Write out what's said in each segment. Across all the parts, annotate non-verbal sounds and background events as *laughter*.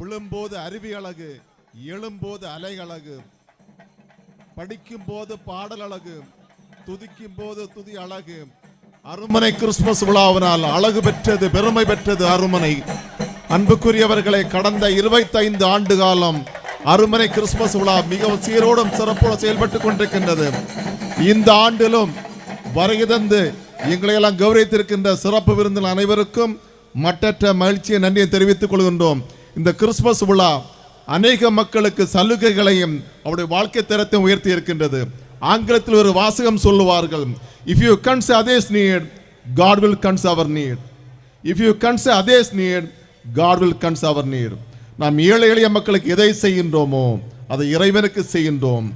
விழும்போது அருவி அழகு எழும்போது அலை அழகு படிக்கும் போது பாடல் அழகு துதிக்கும் போது துதி அழகு அருமனை கிறிஸ்துமஸ் விழாவினால் அழகு பெற்றது பெருமை பெற்றது அருமனை. அன்புக்குரியவர்களை கடந்த 25 ஆண்டு காலம் அருமனை கிறிஸ்துமஸ் விழா மிகவும் சீரோடும் சிறப்போடு செயல்பட்டுக் கொண்டிருக்கின்றது. இந்த ஆண்டிலும் வருகை தந்து எங்களையெல்லாம் கௌரவித்திருக்கின்ற சிறப்பு விருந்தில் அனைவருக்கும் மட்டற்ற மகிழ்ச்சியை நன்றியை தெரிவித்துக் கொள்கின்றோம். இந்த கிறிஸ்துமஸ் விழா அநேக மக்களுக்கு சலுகைகளையும் அவருடைய வாழ்க்கை தரத்தையும் உயர்த்தி இருக்கின்றது. ஆங்கிலத்தில் ஒரு வாசகம் சொல்லுவார்கள் if you consider others need God will consider our need if you consider others need God will consider our need நாம் ஏழை எளிய மக்களுக்கு எதை செய்கின்றோமோ அதை இறைவனுக்கு செய்கின்றோம்.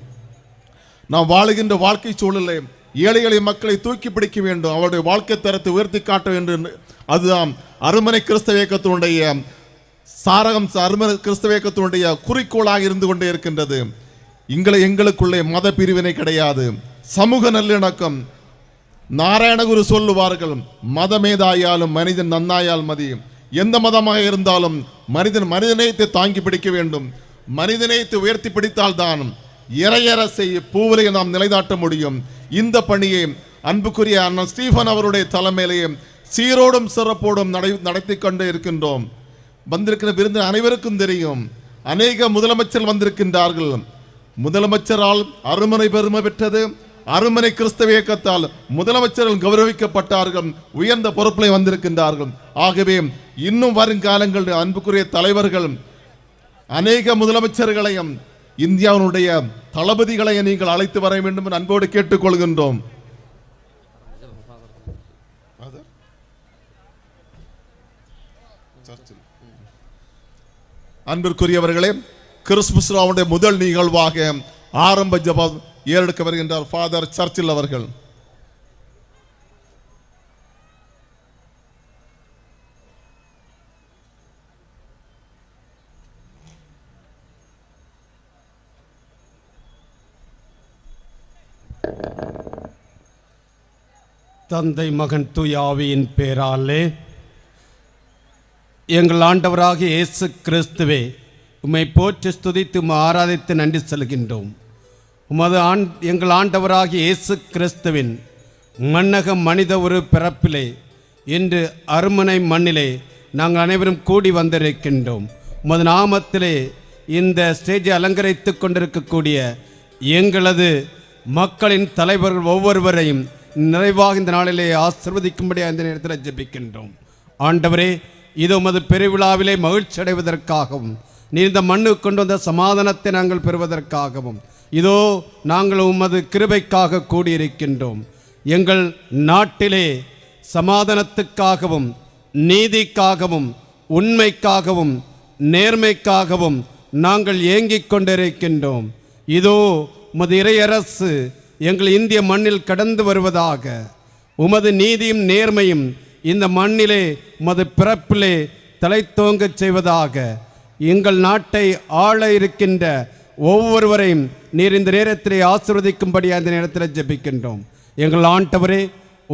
நாம் வாழுகின்ற வாழ்க்கை சூழலை ஏழை எளிய மக்களை தூக்கி பிடிக்க வேண்டும். அவருடைய வாழ்க்கை தரத்தை உயர்த்தி காட்ட வேண்டும். அதுதான் அருமனை கிறிஸ்தவ இயக்கத்தினுடைய சாரகம் அரும கிறிஸ்தவ இயக்கத்தினுடைய குறிக்கோளாக இருந்து கொண்டே இருக்கின்றது. எங்களை எங்களுக்குள்ளே மத பிரிவினை கிடையாது. சமூக நல்லிணக்கம். நாராயணகுரு சொல்லுவார்கள் மதமேதாயாலும் மனிதன் நன்னாயால் மதி. எந்த மதமாக இருந்தாலும் மனிதன் மனிதநேயத்தை தாங்கி பிடிக்க வேண்டும். மனிதநேயத்தை உயர்த்தி பிடித்தால்தான் செய்ய பூவிலையும் நாம் நிலைநாட்ட முடியும். இந்த பணியை அன்புக்குரிய அண்ணன் ஸ்டீஃபன் அவருடைய தலைமையிலேயே சீரோடும் சிறப்போடும் நடை நடத்தி கொண்டு இருக்கின்றோம். வந்திருக்கிற விருந்தினர் அனைவருக்கும் தெரியும். அநேக முதலமைச்சர் வந்திருக்கின்றார்கள். முதலமைச்சரால் அருமனை பெருமை பெற்றது. அருமனை கிறிஸ்தவ இயக்கத்தால் முதலமைச்சர்கள் கௌரவிக்கப்பட்டார்கள். உயர்ந்த பொறுப்பிலே வந்திருக்கின்றார்கள். ஆகவே இன்னும் வருங்காலங்களில் அன்புக்குரிய தலைவர்கள் அநேக முதலமைச்சர்களையும் இந்தியாவினுடைய தளபதிகளையும் நீங்கள் அழைத்து வர வேண்டும் என்று அன்போடு கேட்டுக்கொள்கின்றோம். அன்பிற்குரியவர்களே கிறிஸ்துமஸ் ராவுடைய முதல் நிகழ்வாக ஆரம்ப ஜபம் ஏறெடுக்க வருகின்றார் ஃபாதர் சர்ச்சில் அவர்கள். தந்தை மகன் துயாவியின் பேராலே எங்கள் ஆண்டவராக இயேசு கிறிஸ்துவே உம்மை போற்றி ஸ்துதித்து உம்மை ஆராதித்து நன்றி செல்கின்றோம். உமது ஆண் எங்கள் ஆண்டவராக இயேசு கிறிஸ்துவின் மன்னக மனித ஒரு பிறப்பிலே இன்று அருமனை மண்ணிலே நாங்கள் அனைவரும் கூடி வந்திருக்கின்றோம். உமது நாமத்திலே இந்த ஸ்டேஜை அலங்கரித்து கொண்டிருக்கக்கூடிய எங்களது மக்களின் தலைவர்கள் ஒவ்வொருவரையும் நிறைவாக இந்த நாளிலே ஆசிர்வதிக்கும்படி அந்த நேரத்தில் ஜெபிக்கின்றோம். ஆண்டவரே இது உமது பெருவிழாவிலே மகிழ்ச்சி அடைவதற்காகவும் நீ இந்த மண்ணுக்கு கொண்டு வந்த சமாதானத்தை நாங்கள் பெறுவதற்காகவும் இதோ நாங்கள் உமது கிருபைக்காக கூடியிருக்கின்றோம். எங்கள் நாட்டிலே சமாதானத்துக்காகவும் நீதிக்காகவும் உண்மைக்காகவும் நேர்மைக்காகவும் நாங்கள் ஏங்கிக் கொண்டிருக்கின்றோம். இதோ உமது இறையரசு எங்கள் இந்திய மண்ணில் கடந்து வருவதாக உமது நீதியும் நேர்மையும் இந்த மண்ணிலே உமது பிறப்பிலே தலைத்தோங்கச் செய்வதாக எங்கள் நாட்டை ஆள இருக்கின்ற ஒவ்வொருவரையும் நீர் இந்த நேரத்திலே ஆசிர்வதிக்கும்படி அந்த நேரத்தில் ஜெபிக்கின்றோம். எங்கள் ஆண்டவரே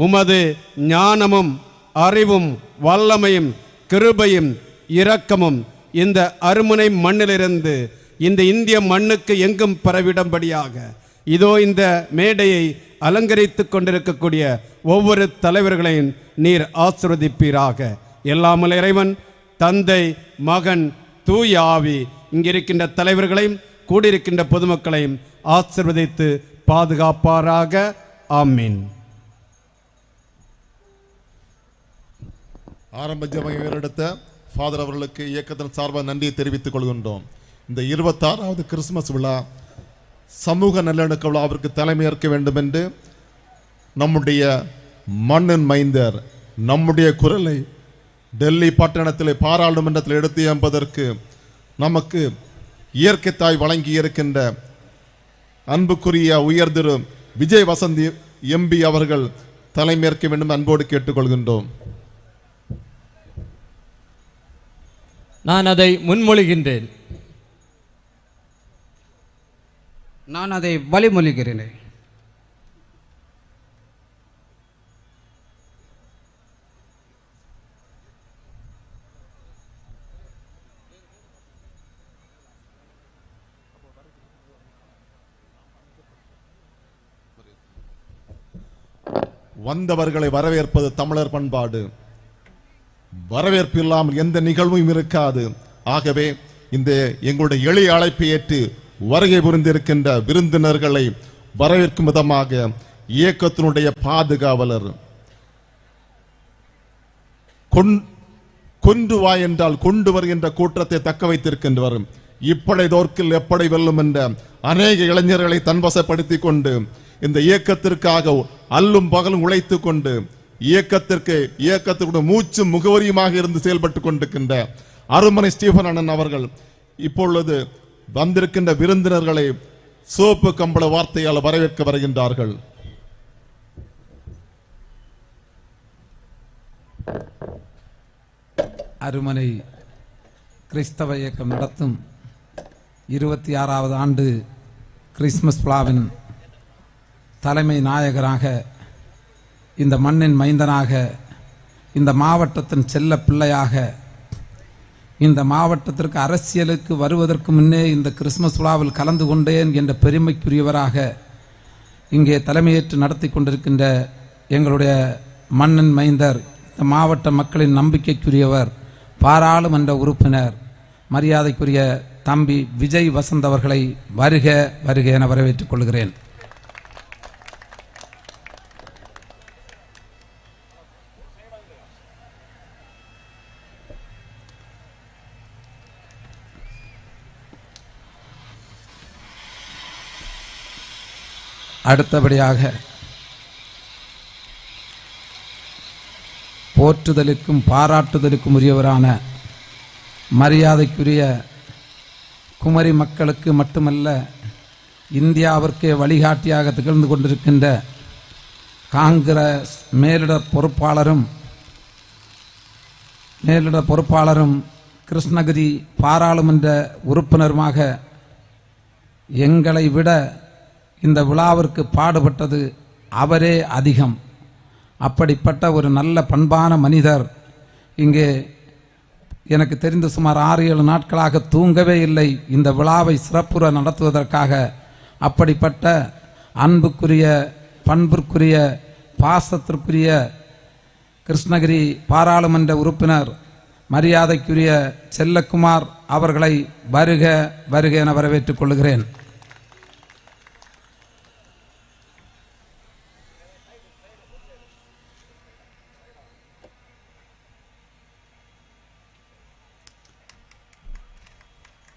உமது ஞானமும் அறிவும் வல்லமையும் கிருபையும் இரக்கமும் இந்த அருமுனை மண்ணிலிருந்து இந்த இந்திய மண்ணுக்கு எங்கும் பரவிடும்படியாக. இதோ இந்த மேடையை அலங்கரித்து கொண்டிருக்கக்கூடிய ஒவ்வொரு தலைவர்களையும் நீர் ஆசிர்வதிப்பீராக. எல்லாமல் இறைவன் தந்தை மகன் தூய் ஆவி இங்கிருக்கின்ற தலைவர்களையும் கூடியிருக்கின்ற பொதுமக்களையும் ஆசிர்வதித்து பாதுகாப்பாராக. ஆமீன். ஆரம்ப ஜெபம் எடுத்த ஃபாதர் அவர்களுக்கு இயக்கத்தின் சார்பாக நன்றியை தெரிவித்துக் கொள்கின்றோம். இந்த இருபத்தாறாவது கிறிஸ்துமஸ் விழா சமூக நல்லிணக்க விழாவிற்கு தலைமையேற்க வேண்டும் என்று நம்முடைய மண்ணின் மைந்தர் நம்முடைய குரலை டெல்லி பட்டணத்தில் பாராளுமன்றத்தில் எடுத்து என்பதற்கு நமக்கு இயற்கை தாய் வழங்கி இருக்கின்ற அன்புக்குரிய உயர்திரு விஜய் வசந்தி எம்பி அவர்கள் தலைமையேற்க வேண்டும் அன்போடு கேட்டுக்கொள்கின்றோம். நான் அதை முன்மொழிகின்றேன். நான் அதை வழிமொழிகிறேன். வந்தவர்களை வரவேற்பது தமிழர் பண்பாடு. வரவேற்பு இல்லாமல் எந்த நிகழ்வும் இருக்காது. ஆகவே இந்த எங்களுடைய எளிய அழைப்பை ஏற்று வருகை புரிந்திருக்கின்ற விருந்தினர்களை வரவேற்கும் விதமாக இயக்கத்தினுடைய பாதுகாவலர் கொன்- கொன்று வா என்றால் கொண்டு வருகின்ற கூட்டத்தை தக்க வைத்திருக்கின்றவர். இப்படை தோற்கில் எப்படி வெல்லும் என்ற அநேக இளைஞர்களை தன்வசப்படுத்திக் கொண்டு இந்த இயக்கத்திற்காக அல்லும் பகலும் உழைத்துக் கொண்டு இயக்கத்திற்கு இயக்கத்திற்கு மூச்சும் முகவரியுமாக இருந்து செயல்பட்டு கொண்டிருக்கின்ற அருமனை ஸ்டீபன் அண்ணன் அவர்கள் இப்பொழுது வந்திருக்கின்ற விருந்தினர்களை சோப்பு கம்பள வார்த்தையால் வரவேற்க வருகின்றார்கள். அருமனை கிறிஸ்தவ இயக்கம் நடத்தும் இருபத்தி ஆறாவது ஆண்டு கிறிஸ்மஸ் விழாவின் தலைமை நாயகராக இந்த மண்ணின் மைந்தனாக இந்த மாவட்டத்தின் செல்ல பிள்ளையாக இந்த மாவட்டத்திற்கு அரசியலுக்கு வருவதற்கு முன்னே இந்த கிறிஸ்மஸ் விழாவில் கலந்து கொண்டேன் என்ற பெருமைக்குரியவராக இங்கே தலைமையேற்று நடத்தி கொண்டிருக்கின்ற எங்களுடைய மன்னன் மைந்தர் இந்த மாவட்ட மக்களின் நம்பிக்கைக்குரியவர் பாராளுமன்ற உறுப்பினர் மரியாதைக்குரிய தம்பி விஜய் வசந்த் அவர்களை வருக வருக என வரவேற்றுக் கொள்கிறேன். அடுத்தபடியாக போற்றுதலுக்கும் பாராட்டுதலுக்கும் உரியவரான மரியாதைக்குரிய குமரி மக்களுக்கு மட்டுமல்ல இந்தியாவிற்கே வழிகாட்டியாக திகழ்ந்து கொண்டிருக்கின்ற காங்கிரஸ் மேலிட பொறுப்பாளரும் மேலிட பொறுப்பாளரும் கிருஷ்ணகிரி பாராளுமன்ற உறுப்பினருமாக எங்களை விட இந்த விழாவிற்கு பாடுபட்டது அவரே அதிகம். அப்படிப்பட்ட ஒரு நல்ல பண்பான மனிதர் இங்கே எனக்கு தெரிந்து சுமார் ஆறு ஏழு நாட்களாக தூங்கவே இல்லை. இந்த விழாவை சிறப்புற நடத்துவதற்காக அப்படிப்பட்ட அன்புக்குரிய பண்பிற்குரிய பாசத்திற்குரிய கிருஷ்ணகிரி பாராளுமன்ற உறுப்பினர் மரியாதைக்குரிய செல்லக்குமார் அவர்களை வருக வருக என வரவேற்றுக் கொள்கிறேன்.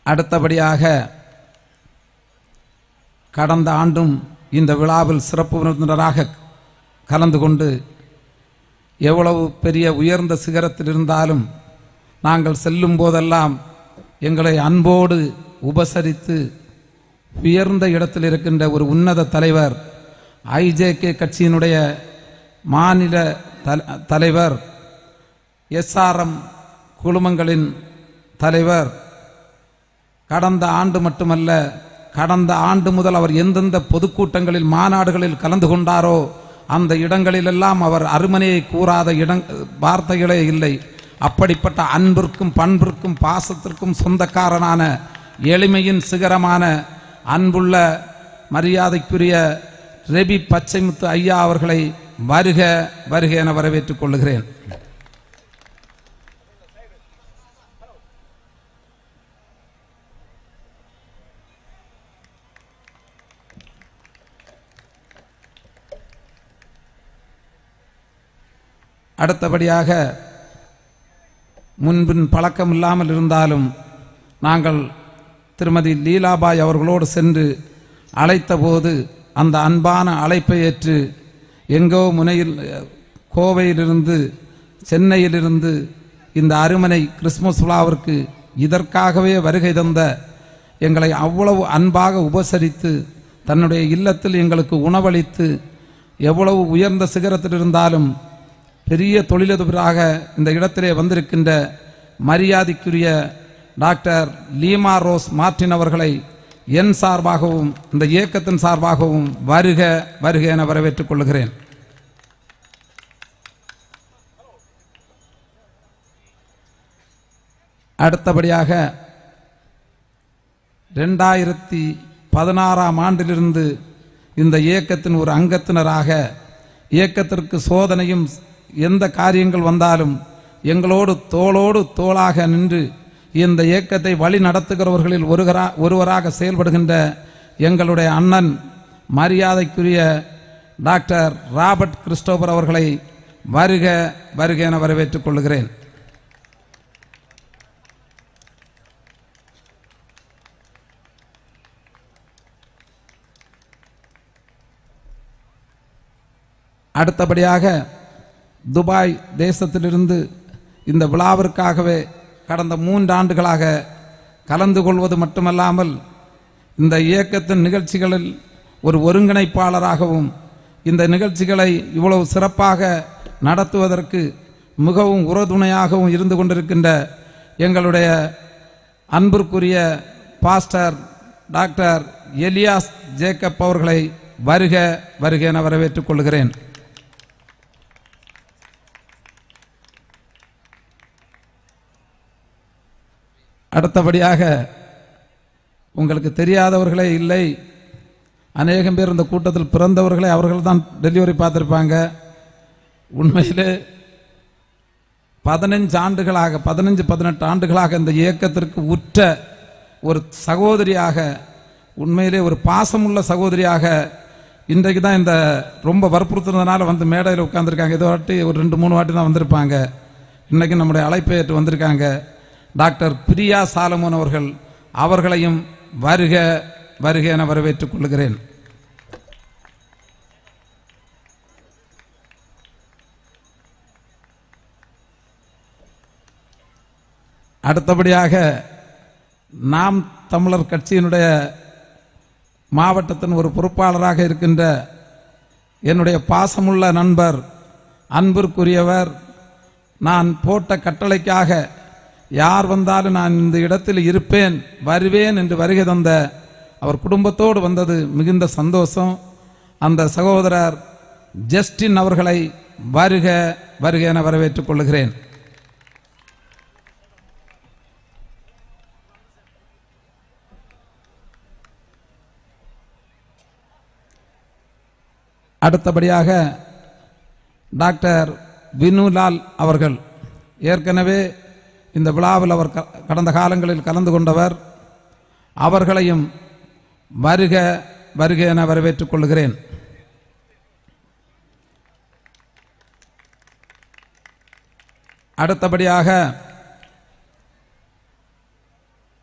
அடுத்தபடியாக கடந்த ஆண்டும் இந்த விழாவில் சிறப்பு விருந்தினராக கலந்து கொண்டு எவ்வளவு பெரிய உயர்ந்த சிகரத்தில் இருந்தாலும் நாங்கள் செல்லும் போதெல்லாம் எங்களை அன்போடு உபசரித்து உயர்ந்த இடத்தில் இருக்கின்ற ஒரு உன்னத தலைவர் ஐஜேகே கட்சியினுடைய மாநில தல- தலைவர் எஸ்ஆர்எம் குழுமங்களின் தலைவர் கடந்த ஆண்டு மட்டுமல்ல கடந்த ஆண்டு முதல் அவர் எந்தெந்த பொதுக்கூட்டங்களில் மாநாடுகளில் கலந்து கொண்டாரோ அந்த இடங்களிலெல்லாம் அவர் அருமனையை கூறாத இடங் வார்த்தைகளே இல்லை. அப்படிப்பட்ட அன்பிற்கும் பண்பிற்கும் பாசத்திற்கும் சொந்தக்காரனான எளிமையின் சிகரமான அன்புள்ள மரியாதைக்குரிய ரெபி பச்சைமுத்து ஐயா அவர்களை வருக வருக என வரவேற்றுக் கொள்கிறேன் அடுத்தபடியாக முன்பின் பழக்கம் இல்லாமல் இருந்தாலும் நாங்கள் திருமதி லீலாபாய் அவர்களோடு சென்று அழைத்தபோது அந்த அன்பான அழைப்பை ஏற்று எங்கோ முனையில் கோவையிலிருந்து சென்னையிலிருந்து இந்த அருமனை கிறிஸ்மஸ் விழாவிற்கு இதற்காகவே வருகை தந்த எங்களை அவ்வளவு அன்பாக உபசரித்து தன்னுடைய இல்லத்தில் எங்களுக்கு உணவளித்து எவ்வளவு உயர்ந்த சிகரத்தில் இருந்தாலும் பெரிய தொழிலதிபராக இந்த இடத்திலே வந்திருக்கின்ற மரியாதைக்குரிய டாக்டர் லீமா ரோஸ் மார்டின் அவர்களை என் சார்பாகவும் இந்த இயக்கத்தின் சார்பாகவும் வருக வருக என வரவேற்றுக் கொள்கிறேன். அடுத்தபடியாக ரெண்டாயிரத்தி பதினாறாம் ஆண்டிலிருந்து இந்த இயக்கத்தின் ஒரு அங்கத்தினராக இயக்கத்திற்கு சோதனையும் எந்த காரியங்கள் வந்தாலும் எங்களோடு தோளோடு தோளாக நின்று இந்த இயக்கத்தை வழி நடத்துகிறவர்களில் ஒருகரா ஒருவராக செயல்படுகின்ற எங்களுடைய அண்ணன் மரியாதைக்குரிய டாக்டர் ராபர்ட் கிறிஸ்டோபர் அவர்களை வருக வருக என வரவேற்றுக் கொள்கிறேன். அடுத்தபடியாக துபாய் தேசத்திலிருந்து இந்த விழாவிற்காகவே கடந்த மூன்றாண்டுகளாக கலந்து கொள்வது மட்டுமல்லாமல் இந்த இயக்கத்தின் நிகழ்ச்சிகளில் ஒரு ஒருங்கிணைப்பாளராகவும் இந்த நிகழ்ச்சிகளை இவ்வளவு சிறப்பாக நடத்துவதற்கு மிகவும் உறுதுணையாகவும் இருந்து கொண்டிருக்கின்ற எங்களுடைய அன்பிற்குரிய பாஸ்டர் டாக்டர் எலியாஸ் ஜேக்கப் அவர்களை வருக வருக என வரவேற்றுக் கொள்கிறேன். அடுத்தபடியாக உங்களுக்கு தெரியாதவர்களே இல்லை. அநேகம் பேர் இந்த கூட்டத்தில் பிறந்தவர்களே அவர்கள் தான் டெலிவரி பார்த்துருப்பாங்க. உண்மையிலே பதினஞ்சு ஆண்டுகளாக பதினஞ்சு பதினெட்டு ஆண்டுகளாக இந்த இயக்கத்திற்கு உற்ற ஒரு சகோதரியாக உண்மையிலே ஒரு பாசமுள்ள சகோதரியாக இன்றைக்கு தான் இந்த ரொம்ப வற்புறுத்துனதுனால வந்து மேடையில் உட்காந்துருக்காங்க இதை வாட்டி ஒரு ரெண்டு மூணு வாட்டி தான் வந்திருப்பாங்க. இன்றைக்கு நம்முடைய அழைப்பை ஏற்று வந்திருக்காங்க. டாக்டர் பிரியா சாலமோன் அவர்கள் அவர்களையும் வருக வருக என வரவேற்றுக் கொள்கிறேன் அடுத்தபடியாக நாம் தமிழர் கட்சியினுடைய மாவட்டத்தின் ஒரு பொறுப்பாளராக இருக்கின்ற என்னுடைய பாசமுள்ள நண்பர் அன்பிற்குரியவர் நான் போட்ட கட்டளைக்காக யார் வந்தாலும் நான் இந்த இடத்தில் இருப்பேன் வருவேன் என்று வருகை தந்த அவர் குடும்பத்தோடு வந்தது மிகுந்த சந்தோஷம். அந்த சகோதரர் ஜஸ்டின் அவர்களை வருக வருக என வரவேற்றுக் கொள்கிறேன் அடுத்தபடியாக டாக்டர் வினுலால் அவர்கள். ஏற்கனவே இந்த விழாவில் அவர் க- கடந்த காலங்களில் கலந்து கொண்டவர். அவர்களையும் வருக வருக என வரவேற்றுக் கொள்கிறேன். அடுத்தபடியாக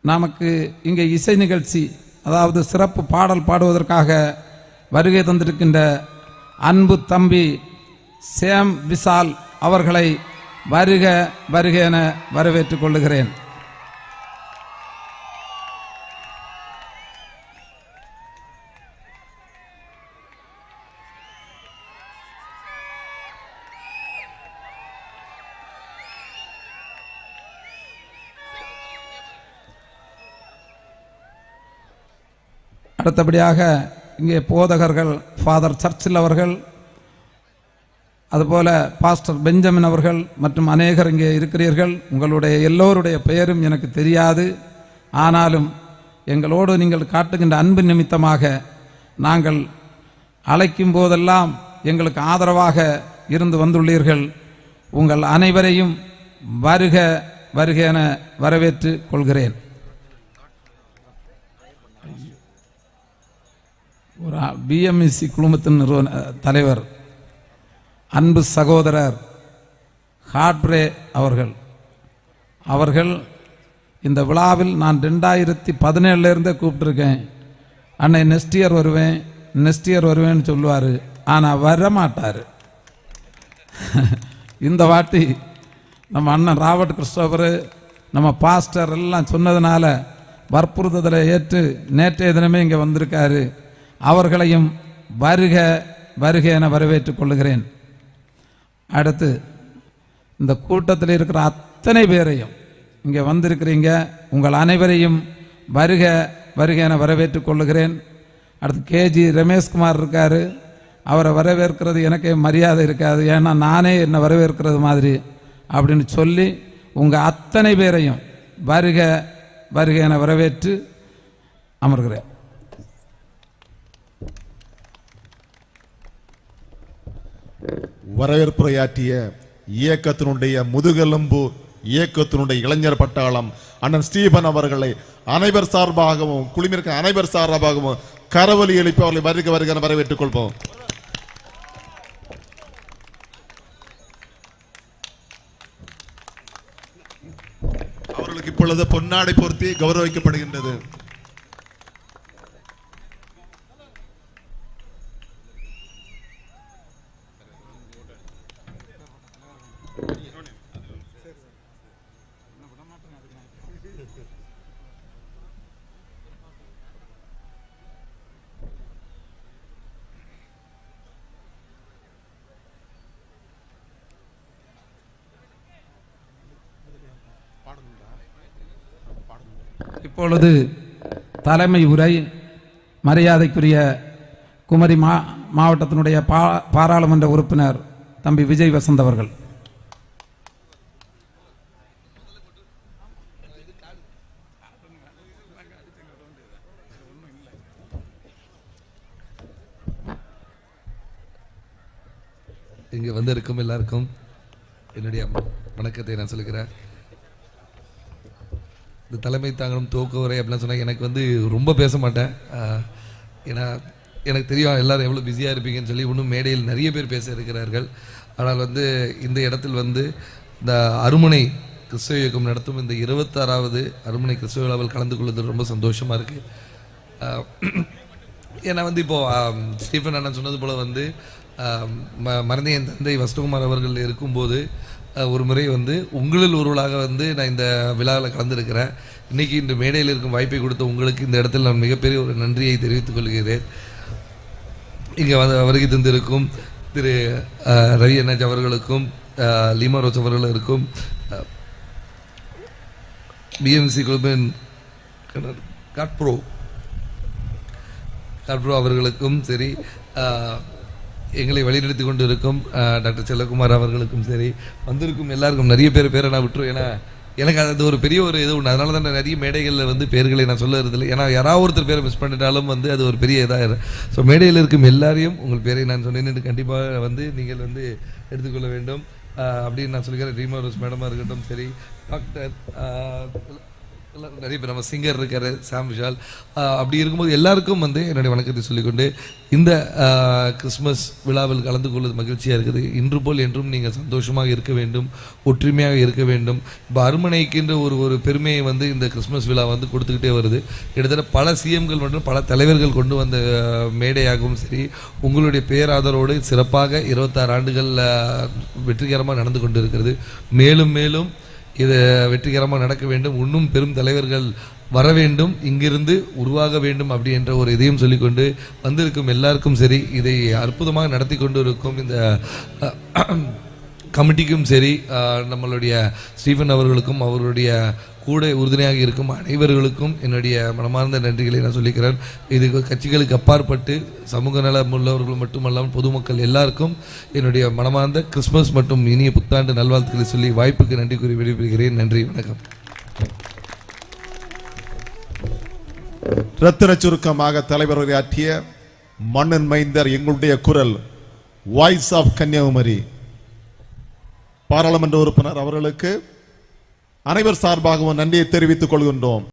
நமக்கு இங்கே இசை நிகழ்ச்சி அதாவது சிறப்பு பாடல் பாடுவதற்காக வருகை தந்திருக்கின்ற அன்பு தம்பி சேம் விசால் அவர்களை வருக வருக என வரவேற்றுக் கொள்ளுகிறேன். அடுத்தபடியாக இங்கே போதகர்கள் ஃபாதர் சர்ச்சில் அவர்கள் அதுபோல பாஸ்டர் பெஞ்சமின் அவர்கள் மற்றும் அநேகர் இங்கே இருக்கிறீர்கள். உங்களுடைய எல்லோருடைய பெயரும் எனக்கு தெரியாது. ஆனாலும் எங்களோடு நீங்கள் காட்டுகின்ற அன்பு நிமித்தமாக நாங்கள் அழைக்கும் போதெல்லாம் எங்களுக்கு ஆதரவாக இருந்து வந்துள்ளீர்கள். உங்கள் அனைவரையும் வருக வருக என வரவேற்று கொள்கிறேன். ஒரு பிஎம்இசி குழுமத்தின் நிறுவன தலைவர் அன்பு சகோதரர் ஹாட்ரே அவர்கள். அவர்கள் இந்த விழாவில் நான் ரெண்டாயிரத்தி பதினேழுலேருந்தே கூப்பிட்ருக்கேன் அன்னை நெக்ஸ்ட் இயர் வருவேன் நெக்ஸ்ட் இயர் வருவேன்னு சொல்லுவார். ஆனால் வர மாட்டார் இந்த வாட்டி நம்ம அண்ணன் ராபர்ட் கிறிஸ்டோபரு நம்ம பாஸ்டர் எல்லாம் சொன்னதுனால வற்புறுத்தலை ஏற்று நேற்றைய தினமே இங்கே வந்திருக்காரு. அவர்களையும் வருக வருக என வரவேற்றுக் கொள்கிறேன் அடுத்து இந்த கூட்டத்தில் இருக்கிற அத்தனை பேரையும் இங்கே வந்திருக்கிறீங்க. உங்கள் அனைவரையும் வருக வருக என வரவேற்றுக் கொள்ளுகிறேன். அடுத்து கேஜி ரமேஷ்குமார் இருக்கார். அவரை வரவேற்கிறது எனக்கே மரியாதை இருக்காது. ஏன்னா நானே என்னை வரவேற்கிறது மாதிரி அப்படின்னு சொல்லி உங்கள் அத்தனை பேரையும் வருக வருக என வரவேற்று அமர்கிறேன். வரவேற்புரையாற்றிய இயக்கத்தினுடைய முதுகெலும்பு இயக்கத்தினுடைய இளைஞர் பட்டாளம் அண்ணன் ஸ்டீபன் அவர்களை அனைவர் சார்பாகவும் குழுமிருக்க அனைவர் சார்பாகவும் கரவொலி எழுப்பி அவர்களை வருக வருக வரவேற்றுக் கொள்வோம். அவர்களுக்கு இப்பொழுது பொன்னாடை பொருத்தி கௌரவிக்கப்படுகின்றது. இப்பொழுது தலைமை உரை மரியாதைக்குரிய குமரி மா மாவட்டத்தினுடைய பா பாராளுமன்ற உறுப்பினர் தம்பி விஜய் வசந்த் அவர்கள். இங்கே வந்திருக்கும் எல்லாருக்கும் என்னுடைய வணக்கத்தை நான் சொல்கிறேன் இந்த தலைமை தாங்கணும் துவக்க உரை அப்படிலாம் சொன்னால் எனக்கு வந்து ரொம்ப பேச மாட்டேன். ஏன்னா எனக்கு தெரியும் எல்லோரும் எவ்வளோ பிஸியாக இருப்பீங்கன்னு சொல்லி இன்னும் மேடையில் நிறைய பேர் பேச இருக்கிறார்கள். ஆனால் வந்து இந்த இடத்தில் வந்து இந்த அருமனை கிறிஸ்தவ இயக்கம் நடத்தும் இந்த இருபத்தாறாவது அருமனை கிறிஸ்தவ விழாவில் கலந்து கொள்வது ரொம்ப சந்தோஷமாக இருக்குது ஏன்னா வந்து இப்போது ஸ்டீஃபன் அண்ணன் சொன்னது போல் வந்து ம- மறைந்த என் தந்தை வசந்தகுமார் அவர்கள் இருக்கும்போது ஒரு முறை வந்து உங்களில் ஒருவளாக வந்து நான் இந்த விழாவில் கலந்துருக்கிறேன். இன்னைக்கு இந்த மேடையில் இருக்கும் வாய்ப்பை கொடுத்த உங்களுக்கு இந்த இடத்தில் நான் மிகப்பெரிய ஒரு நன்றியை தெரிவித்துக் கொள்கிறேன். இங்கே வந்து வருகை தந்திருக்கும் திரு ரவி அண்ணாஜ் அவர்களுக்கும் லீமா ரோஸ் அவர்களுக்கும் பிஎம்சி குழுமின் காட்ப்ரோ காட்ப்ரோ அவர்களுக்கும் சரி எங்களை வழிநடத்தி கொண்டு இருக்கும் டாக்டர் செல்லகுமார் அவர்களுக்கும் சரி வந்திருக்கும் எல்லாருக்கும் நிறைய பேர் பேரை நான் விட்டுருவேன். ஏன்னா எனக்கு அது ஒரு பெரிய ஒரு இது உண்டு அதனால தான் நிறைய மேடைகளில் வந்து பேர்களை நான் சொல்ல இல்லை ஏன்னா யாராவது ஒருத்தர் பேரை மிஸ் பண்ணிட்டாலும் வந்து அது ஒரு பெரிய இதாக ஸோ மேடையில் இருக்கும் எல்லாரையும் உங்கள் பேரை நான் சொன்னேன்னு கண்டிப்பாக வந்து நீங்கள் வந்து எடுத்துக்கொள்ள வேண்டும். அப்படின்னு நான் சொல்லிக்கிறேன் ரீமா ரோஸ் மேடமாக இருக்கட்டும் சரி. டாக்டர் நிறைய பேர் நம்ம சிங்கர் இருக்கார் சாம் விஷால். அப்படி இருக்கும்போது எல்லாருக்கும் வந்து என்னுடைய வணக்கத்தை சொல்லிக்கொண்டு இந்த கிறிஸ்மஸ் விழாவில் கலந்து கொள்வது மகிழ்ச்சியாக இருக்குது. இன்று போல் என்றும் நீங்கள் சந்தோஷமாக இருக்க வேண்டும் ஒற்றுமையாக இருக்க வேண்டும். இப்போ அருமனைக்கின்ற ஒரு ஒரு பெருமையை வந்து இந்த கிறிஸ்மஸ் விழா வந்து கொடுத்துக்கிட்டே வருது. கிட்டத்தட்ட பல சிஎம்கள் மற்றும் பல தலைவர்கள் கொண்டு வந்த மேடையாகவும் சரி உங்களுடைய பேராதரோடு சிறப்பாக இருபத்தாறு ஆண்டுகள் வெற்றிகரமாக நடந்து கொண்டு இருக்கிறது மேலும் மேலும் இது வெற்றிகரமாக நடக்க வேண்டும். இன்னும் பெரும் தலைவர்கள் வர வேண்டும். இங்கிருந்து உருவாக வேண்டும் அப்படி என்ற ஒரு இதையும் சொல்லிக்கொண்டு வந்திருக்கும் எல்லாருக்கும் சரி இதை அற்புதமாக நடத்தி கொண்டு இருக்கும் இந்த *clears throat* கமிட்டிக்கும் சரி நம்மளுடைய ஸ்டீஃபன் அவர்களுக்கும் அவருடைய கூட உறுதுணையாக இருக்கும் அனைவர்களுக்கும் என்னுடைய மனமார்ந்த நன்றிகளை நான் சொல்லிக்கிறேன். இது கட்சிகளுக்கு அப்பாற்பட்டு சமூக நலம் உள்ளவர்கள் மட்டுமல்லாமல் பொதுமக்கள் எல்லாருக்கும் என்னுடைய மனமார்ந்த கிறிஸ்மஸ் மற்றும் இனிய புத்தாண்டு நல்வாழ்த்துக்களை சொல்லி வாய்ப்புக்கு நன்றி கூறி விடைபெறுகிறேன். நன்றி வணக்கம். ரத்தின சுருக்கமாக தலைவர் உரையாற்றிய மன்னன் மைந்தர் எங்களுடைய குரல் வாய்ஸ் ஆஃப் கன்னியாகுமரி. பாராளுமன்ற உறுப்பினர் அவர்களுக்கு அனைவர் சார்பாகவும் நன்றியை தெரிவித்துக் கொள்கின்றோம்.